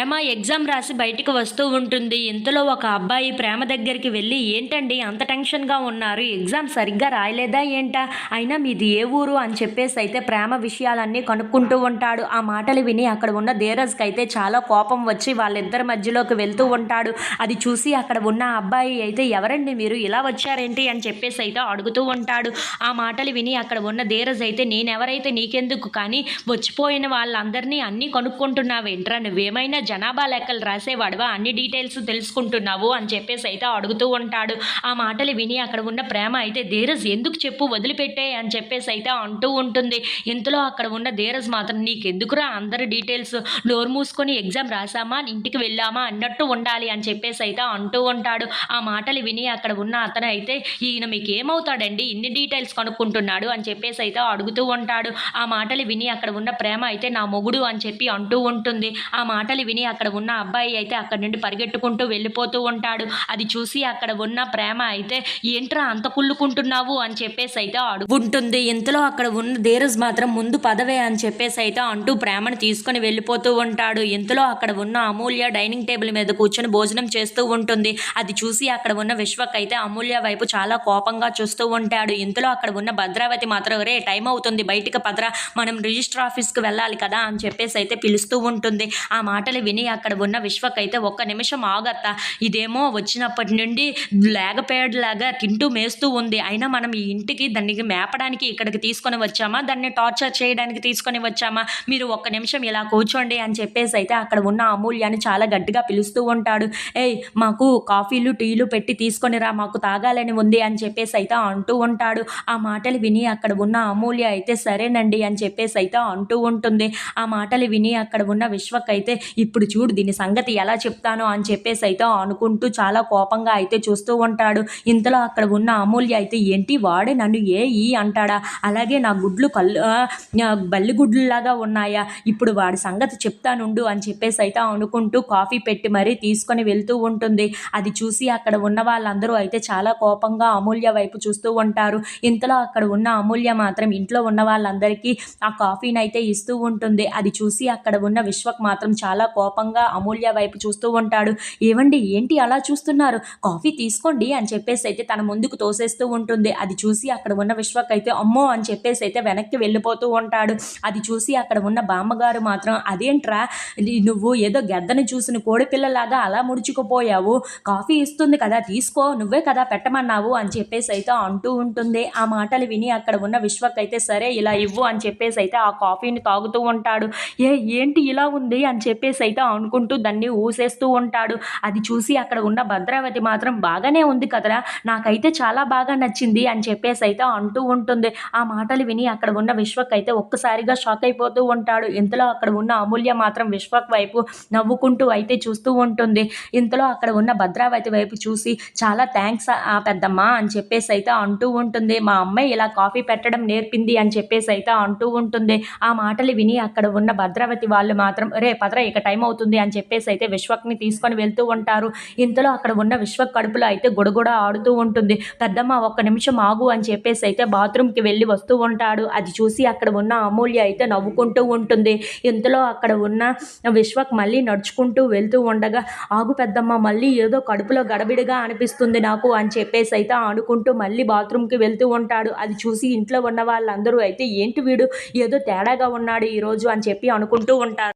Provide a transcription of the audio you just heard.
ప్రేమ exam రాసి బయటకు వస్తూ ఉంటుంది. ఇంతలో ఒక అబ్బాయి ప్రేమ దగ్గరికి వెళ్ళి ఏంటండి అంత టెన్షన్గా ఉన్నారు? ఎగ్జామ్ సరిగ్గా రాయలేదా ఏంటా? అయినా మీది ఏ ఊరు? అని చెప్పేసి అయితే ప్రేమ విషయాలన్నీ కనుక్కుంటూ ఉంటాడు. ఆ మాటలు విని అక్కడ ఉన్న ధీరజ్కి అయితే చాలా కోపం వచ్చి వాళ్ళిద్దరి మధ్యలోకి వెళ్తూ ఉంటాడు. అది చూసి అక్కడ ఉన్న అబ్బాయి అయితే ఎవరండి మీరు? ఇలా వచ్చారేంటి? అని చెప్పేసి అయితే అడుగుతూ ఉంటాడు. ఆ మాటలు విని అక్కడ ఉన్న ధీరజ్ అయితే నేనెవరైతే నీకెందుకు? కానీ వచ్చిపోయిన వాళ్ళందరినీ అన్నీ కనుక్కుంటున్నావేంట్రా? నువ్వేమైనా జనాభా లెక్కలు రాసేవాడువా? అన్ని డీటెయిల్స్ తెలుసుకుంటున్నావు అని చెప్పేసి అయితే అడుగుతూ ఉంటాడు. ఆ మాటలు విని అక్కడ ఉన్న ప్రేమ అయితే ధీరజ్ ఎందుకు చెప్పు? వదిలిపెట్టే అని చెప్పేసి అయితే అంటూ ఉంటుంది. ఇంతలో అక్కడ ఉన్న ధీరజ్ మాత్రం నీకెందుకురా? అందరి డీటెయిల్స్ నోరు మూసుకొని ఎగ్జామ్ రాసామా? ఇంటికి వెళ్ళామా? అన్నట్టు ఉండాలి అని చెప్పేసి అయితే అంటూ ఉంటాడు. ఆ మాటలు విని అక్కడ ఉన్న అతను అయితే ఈయన మీకు ఏమవుతాడండి ఇన్ని డీటెయిల్స్ కనుక్కుంటున్నాడు అని చెప్పేసి అయితే అడుగుతూ ఉంటాడు. ఆ మాటలు విని అక్కడ ఉన్న ప్రేమ అయితే నా మొగుడు అని చెప్పి అంటూ ఉంటుంది. ఆ మాటలు విని అక్కడ ఉన్న అబ్బాయి అయితే అక్కడ నుండి పరిగెట్టుకుంటూ వెళ్ళిపోతూ ఉంటాడు. అది చూసి అక్కడ ఉన్న ప్రేమ అయితే ఏంట్రా అంత కుళ్ళుకుంటున్నావు? అని చెప్పేసి అయితే అడుగుంటుంది ఇంతలో అక్కడ ఉన్న ధీరజ్ మాత్రం ముందు పదవే అని చెప్పేసి అయితే అంటూ ప్రేమను తీసుకొని వెళ్ళిపోతూ ఉంటాడు. ఇంతలో అక్కడ ఉన్న అమూల్య డైనింగ్ టేబుల్ మీద కూర్చొని భోజనం చేస్తూ ఉంటుంది. అది చూసి అక్కడ ఉన్న విశ్వక్ అయితే అమూల్య వైపు చాలా కోపంగా చూస్తూ ఉంటాడు. ఇంతలో అక్కడ ఉన్న భద్రావతి మాత్రం రే టైం అవుతుంది. బయటికి పదరా. మనం రిజిస్టర్ ఆఫీస్కి వెళ్ళాలి కదా అని చెప్పేసి అయితే పిలుస్తూ ఉంటుంది. ఆ మాటలు విని అక్కడ ఉన్న విశ్వకైతే ఒక్క నిమిషం ఆగత్త. ఇదేమో వచ్చినప్పటి నుండి లేగపేడలాగా తింటూ మేస్తూ ఉంది. అయినా మనం ఈ ఇంటికి దానికి మేపడానికి ఇక్కడికి తీసుకొని వచ్చామా? దాన్ని టార్చర్ చేయడానికి తీసుకొని వచ్చామా? మీరు ఒక్క నిమిషం ఇలా కూర్చోండి అని చెప్పేసి అయితే అక్కడ ఉన్న అమూల్యాన్ని చాలా గట్టిగా పిలుస్తూ ఉంటాడు. ఏయ్ మాకు కాఫీలు టీలు పెట్టి తీసుకొని రా మాకు తాగాలని ఉంది అని చెప్పేసి అయితే అంటూ ఉంటాడు. ఆ మాటలు విని అక్కడ ఉన్న అమూల్య అయితే సరేనండి అని చెప్పేసి అయితే అంటూ ఉంటుంది. ఆ మాటలు విని అక్కడ ఉన్న విశ్వక్ అయితే ఇప్పుడు ఇప్పుడు చూడు దీని సంగతి ఎలా చెప్తాను అని చెప్పేసి అయితే అనుకుంటూ చాలా కోపంగా అయితే చూస్తూ ఉంటాడు. ఇంతలో అక్కడ ఉన్న అమూల్య అయితే ఏంటి వాడే నన్ను ఏ ఈ అంటాడా? అలాగే నా గుడ్లు కళ్ళు బల్లి గుడ్లులాగా ఉన్నాయా? ఇప్పుడు వాడి సంగతి చెప్తానుండు అని చెప్పేసి అయితే అనుకుంటూ కాఫీ పెట్టి మరీ తీసుకొని వెళ్తూ ఉంటుంది. అది చూసి అక్కడ ఉన్న వాళ్ళందరూ అయితే చాలా కోపంగా అమూల్య వైపు చూస్తూ ఉంటారు. ఇంతలో అక్కడ ఉన్న అమూల్య మాత్రం ఇంట్లో ఉన్న వాళ్ళందరికీ ఆ కాఫీని అయితే ఇస్తూ ఉంటుంది. అది చూసి అక్కడ ఉన్న విశ్వక్ మాత్రం చాలా కోపంగా అమూల్య వైపు చూస్తూ ఉంటాడు. ఏవండి ఏంటి అలా చూస్తున్నారు? కాఫీ తీసుకోండి అని చెప్పేసి అయితే తన ముందుకు తోసేస్తూ ఉంటుంది. అది చూసి అక్కడ ఉన్న విశ్వక్ అయితే అమ్మో అని చెప్పేసి అయితే వెనక్కి వెళ్ళిపోతూ ఉంటాడు. అది చూసి అక్కడ ఉన్న బామ్మగారు మాత్రం అదేంట్రా? నువ్వు ఏదో గెద్దని చూసిన కోడిపిల్లలాగా అలా ముడుచుకుపోయావు. కాఫీ ఇస్తుంది కదా తీసుకో నువ్వే కదా పెట్టమన్నావు అని చెప్పేసి అయితే అంటూ ఉంటుంది. ఆ మాటలు విని అక్కడ ఉన్న విశ్వక్ అయితే సరే ఇలా ఇవ్వు అని చెప్పేసి అయితే ఆ కాఫీని తాగుతూ ఉంటాడు. ఏ ఏంటి ఇలా ఉంది? అని చెప్పేసి అయితే అనుకుంటూ దాన్ని ఊసేస్తూ ఉంటాడు. అది చూసి అక్కడ ఉన్న భద్రావతి మాత్రం బాగానే ఉంది కదరా నాకైతే చాలా బాగా నచ్చింది అని చెప్పేసి అయితే అంటూ ఉంటుంది. ఆ మాటలు విని అక్కడ ఉన్న విశ్వక్ అయితే ఒక్కసారిగా షాక్ అయిపోతూ ఉంటాడు. ఇంతలో అక్కడ ఉన్న అమూల్య మాత్రం విశ్వక్ వైపు నవ్వుకుంటూ అయితే చూస్తూ ఉంటుంది. ఇంతలో అక్కడ ఉన్న భద్రావతి వైపు చూసి చాలా థ్యాంక్స్ ఆ పెద్దమ్మ అని చెప్పేసి అయితే అంటూ ఉంటుంది. మా అమ్మాయి ఇలా కాఫీ పెట్టడం నేర్పింది అని చెప్పేసి అయితే అంటూ ఉంటుంది. ఆ మాటలు విని అక్కడ ఉన్న భద్రావతి వాళ్ళు మాత్రం రే పదరా ఇక టైం అవుతుంది అని చెప్పేసి అయితే విశ్వక్ని తీసుకొని వెళ్తూ ఉంటారు. ఇంతలో అక్కడ ఉన్న విశ్వక్ కడుపులో అయితే గొడగొడ ఆడుతూ ఉంటుంది. పెద్దమ్మ ఒక్క నిమిషం ఆగు అని చెప్పేసి అయితే బాత్రూమ్కి వెళ్ళి వస్తూ ఉంటాడు. అది చూసి అక్కడ ఉన్న అమూల్య అయితే నవ్వుకుంటూ ఉంటుంది. ఇంతలో అక్కడ ఉన్న విశ్వక్ మళ్ళీ నడుచుకుంటూ వెళ్తూ ఉండగా ఆగు పెద్దమ్మ మళ్ళీ ఏదో కడుపులో గడబిడిగా అనిపిస్తుంది నాకు అని చెప్పేసి అయితే అనుకుంటూ మళ్ళీ బాత్రూమ్కి వెళ్తూ ఉంటాడు. అది చూసి ఇంట్లో ఉన్న వాళ్ళందరూ అయితే ఏంటి వీడు? ఏదో తేడాగా ఉన్నాడు ఈరోజు అని చెప్పి అనుకుంటూ ఉంటారు.